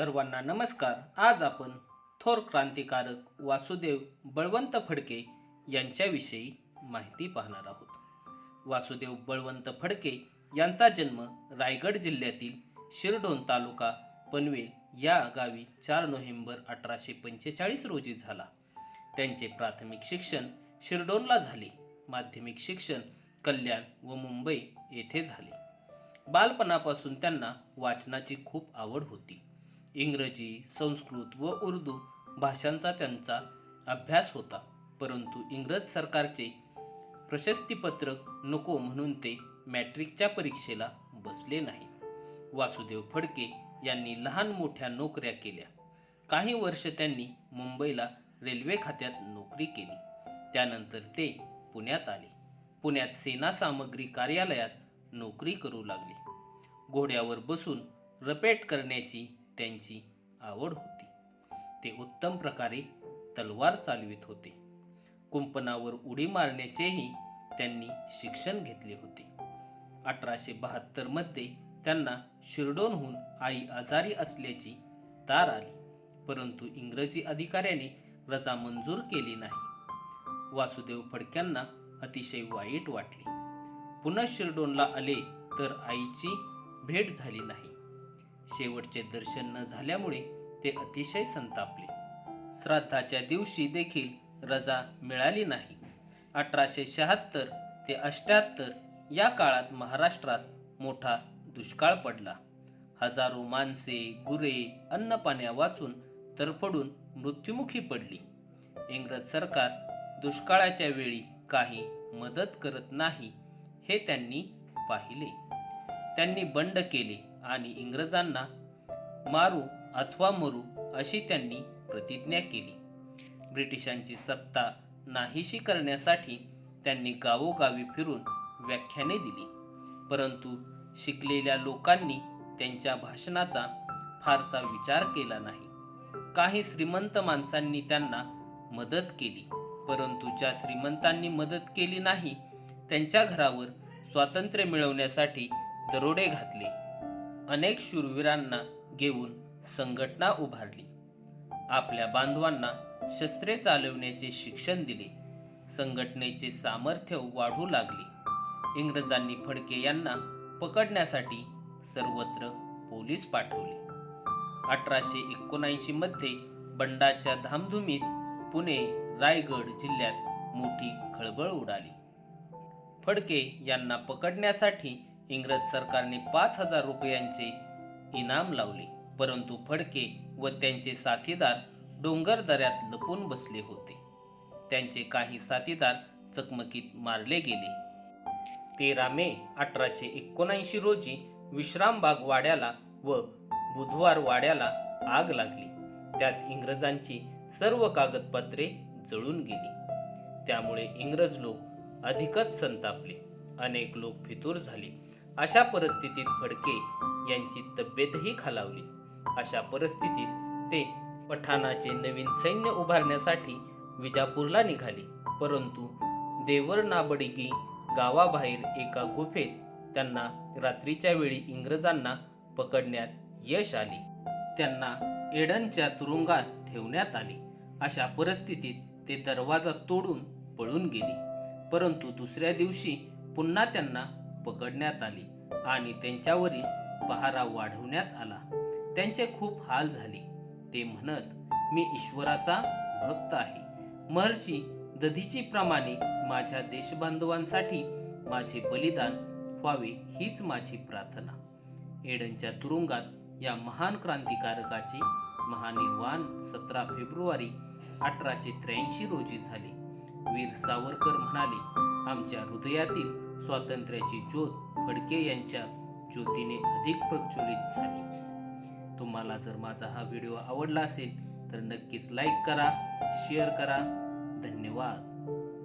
सर्वांना नमस्कार. आज आपण थोर क्रांतिकारक वासुदेव बळवंत फडके यांच्याविषयी माहिती पाहणार आहोत. वासुदेव बळवंत फडके यांचा जन्म रायगड जिल्ह्यातील शिरडोन तालुका पनवेल या गावी चार नोव्हेंबर अठराशे पंचेचाळीस रोजी झाला. त्यांचे प्राथमिक शिक्षण शिरडोनला झाले. माध्यमिक शिक्षण कल्याण व मुंबई येथे झाले. बालपणापासून त्यांना वाचनाची खूप आवड होती. इंग्रजी संस्कृत व उर्दू भाषांचा त्यांचा अभ्यास होता. परंतु इंग्रज सरकारचे प्रशस्तीपत्रक नको म्हणून ते मॅट्रिकच्या परीक्षेला बसले नाहीत. वासुदेव फडके यांनी लहान मोठ्या नोकऱ्या केल्या. काही वर्ष त्यांनी मुंबईला रेल्वे खात्यात नोकरी केली. त्यानंतर ते पुण्यात आले. पुण्यात सेना सामग्री कार्यालयात नोकरी करू लागले. घोड्यावर बसून रपेट करण्याची त्यांची आवड होती. ते उत्तम प्रकारे तलवार चालवित होते. कुंपणावर उडी मारण्याचेही त्यांनी शिक्षण घेतले होते. अठराशे बहात्तरमध्ये त्यांना शिरडोनहून आई आजारी असल्याची तार आली. परंतु इंग्रजी अधिकाऱ्याने रजा मंजूर केली नाही. वासुदेव फडक्यांना अतिशय वाईट वाटले. पुन्हा शिरडोनला आले तर आईची भेट झाली नाही. शेवटचे दर्शन न झाल्यामुळे ते अतिशय संतापले. श्राद्धाच्या दिवशी देखील रजा मिळाली नाही. अठराशे शहात्तर ते अष्ट्याहत्तर या काळात महाराष्ट्रात मोठा दुष्काळ पडला. हजारो माणसे गुरे अन्नपाण्या वाचून तरफडून मृत्युमुखी पडली. इंग्रज सरकार दुष्काळाच्या वेळी काही मदत करत नाही हे त्यांनी पाहिले. त्यांनी बंड केले. आणि इंग्रजांना मारू अथवा मरू अशी त्यांनी प्रतिज्ञा केली. ब्रिटिशांची सत्ता नाहीशी करण्यासाठी त्यांनी गावोगावी फिरून व्याख्याने दिली. परंतु शिकलेल्या लोकांनी त्यांच्या भाषणाचा फारसा विचार केला नाही. काही श्रीमंत माणसांनी त्यांना मदत केली. परंतु ज्या श्रीमंतांनी मदत केली नाही त्यांच्या घरावर स्वातंत्र्य मिळवण्यासाठी दरोडे घातले. अनेक शूरवीरांना घेऊन संघटना उभारली. आपल्या बांधवांना शस्त्रे चालवण्याचे शिक्षण दिले. संघटनेचे सामर्थ्य वाढू लागले. इंग्रजांनी फडके यांना पकडण्यासाठी सर्वत्र पोलीस पाठवले. अठराशे एकोणऐंशी मध्ये बंडाच्या धामधुमीत पुणे रायगड जिल्ह्यात मोठी खळबळ उडाली. फडके यांना पकडण्यासाठी इंग्रज सरकारने पाच हजार रुपयांचे इनाम लावले. परंतु फडके व त्यांचे साथीदार डोंगर दऱ्यात लपून बसले होते. त्यांचे काही साथीदार चकमकीत मारले गेले. तेरा मे अठराशे एकोणऐंशी रोजी विश्रामबाग वाड्याला व बुधवार वाड्याला आग लागली. त्यात इंग्रजांची सर्व कागदपत्रे जळून गेली. त्यामुळे इंग्रज लोक अधिकच संतापले. अनेक लोक फितूर झाले. अशा परिस्थितीत फडके यांची तब्येतही खालावली. अशा परिस्थितीत ते पठाणाचे नवीन सैन्य उभारण्यासाठी विजापूरला निघाले. परंतु देवर नाबडिगी गावाबाहेर एका गुफेत त्यांना रात्रीच्या वेळी इंग्रजांना पकडण्यात यश आले. त्यांना एडनच्या तुरुंगात ठेवण्यात आले. अशा परिस्थितीत ते दरवाजा तोडून पळून गेले. परंतु दुसऱ्या दिवशी पुन्हा त्यांना पकडण्यात आले आणि त्यांच्यावरील पहारा वाढवण्यात आला. त्यांचे खूप हाल झाले. ते म्हणत मी ईश्वराचा भक्त आहे. महर्षी दधीची प्रमाणे माझ्या देशबांधवांसाठी माझे बलिदान व्हावे हीच माझी प्रार्थना. एडनच्या तुरुंगात या महान क्रांतिकारकाचे महानिर्वाण सतरा फेब्रुवारी अठराशे त्र्याऐंशी रोजी झाले. वीर सावरकर म्हणाले आमच्या हृदयातील स्वातंत्र्याची ज्योत फडके यांच्या ज्योतीने अधिक प्रज्वलित झाली. तुम्हाला जर माझा हा व्हिडिओ आवडला असेल तर नक्कीच लाईक करा शेअर करा. धन्यवाद.